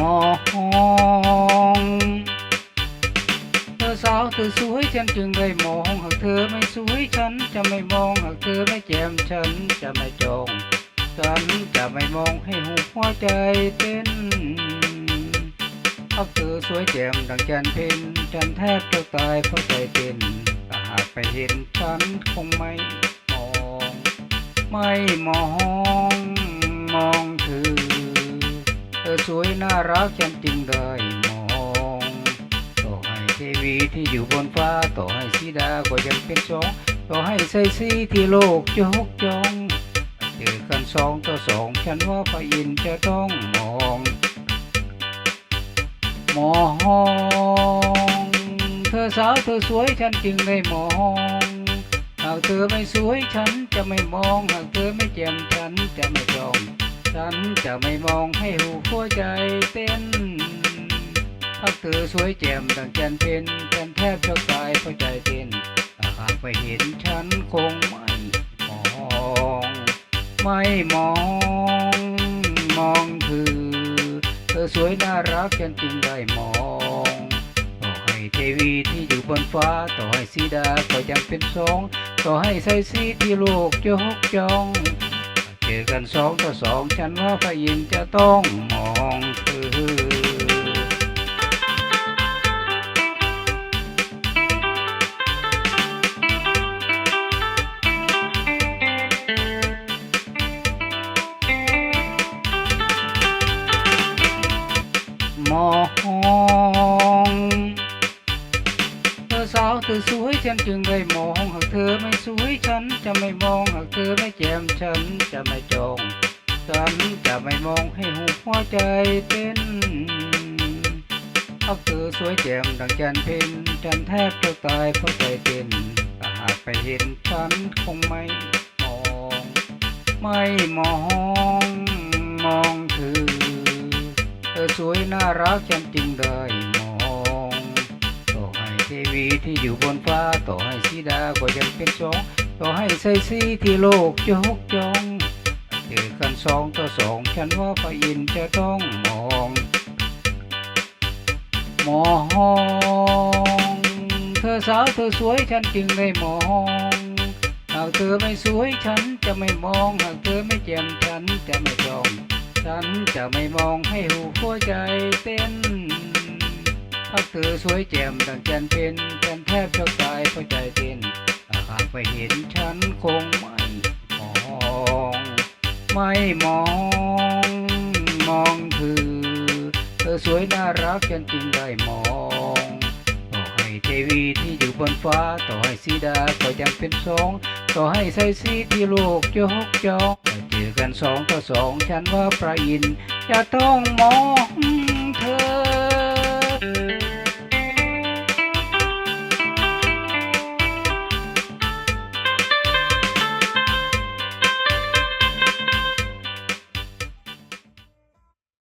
มองเธอสาวเธอสวยฉันจึงได้มองหากเธอไม่สวยฉันจะไม่มองหากเธอไม่แจ่มฉันจะไม่จองฉันจะไม่มองให้หัวใจเต้นเพราะเธอสวยแจ่มดังจันเพ็ญฉันแทบจะตายเพราะใจเต้นถ้าหากไปเห็นฉันคงไม่มอง ไม่มอง มองเธอ อสวยน่ารักฉันจึงได้มองต่อให้เทวีที่อยู่บนฟ้าต่อให้สีดาก็ยังเป็นสองต่อให้ใส่สีที่โลกจะหกจองเจอกันสองต่อสองฉันว่าพระอินทร์จะต้องมองมองเธอสาวเธอสวยฉันจึงได้มองหากเธอไม่สวยฉันจะไม่มองหากเธอไม่แจ่มฉันจะไม่จอง ฉันจะไม่มองให้หูหัวใจเต้นหากเธอสวยแจ่มดังจันเพ็ญฉันแทบจะตายเพราะใจเต้นถ้าหากไปเห็นฉันคงไม่มองไม่มองมองเธอเธอสวยน่ารักฉันจึงได้มองต่อให้เทวีที่อยู่บนฟ้าต่อให้สีดาก็ยังเป็นสองต่อให้ใส่สีที่โลกจะหกจ้อง เจอกันสองต่อสองฉันว่าพระยินจะต้องมอง อสวเธอสวยฉันจึงได้มองหากเธอไม่สวยฉันจะไม่มองหากเธอไม่แจ่มฉันจะไม่จองฉันจะไม่มองให้หัวใจเต้นเพราะเธอสวยแจ่มดังจันเพ็ญฉันแทบจะตายเพราะใจเต้นถ้าหากไปเห็นฉันคงไม่มอง ไม่มองมองเธอเธอสวยน่ารักฉันจึงได้มองต่อให้เทวีที่อยู่บนฟ้าต่อให้สีดาก็ยังเป็นสองต่อให้ใส่สีที่โลกจะหกจองเจอกันสองต่อสองฉันว่าพระอินทร์จะต้องมองมองเธอสาวเธอสวยฉันจึงได้มองหากเธอไม่สวยฉันจะไม่มองหากเธอไม่แจ่มฉันจะไม่จอง ฉันจะไม่มองให้หูหัวใจเต้น ธอสวยแจ่มดังจันเพ็ญฉันแทบจะตายเพราะใจเต้นหากไปเห็นฉันคงไม่มองไม่มองมองเธอเธอสวยน่ารักฉันจึงได้มองต่อให้เทวีที่อยู่บนฟ้าต่อให้สีดาก็ยังเป็นสองต่อให้ใส่สีที่โลกจะหกจองเจอกันสองต่อสองฉันว่าพระอินจะต้องมอง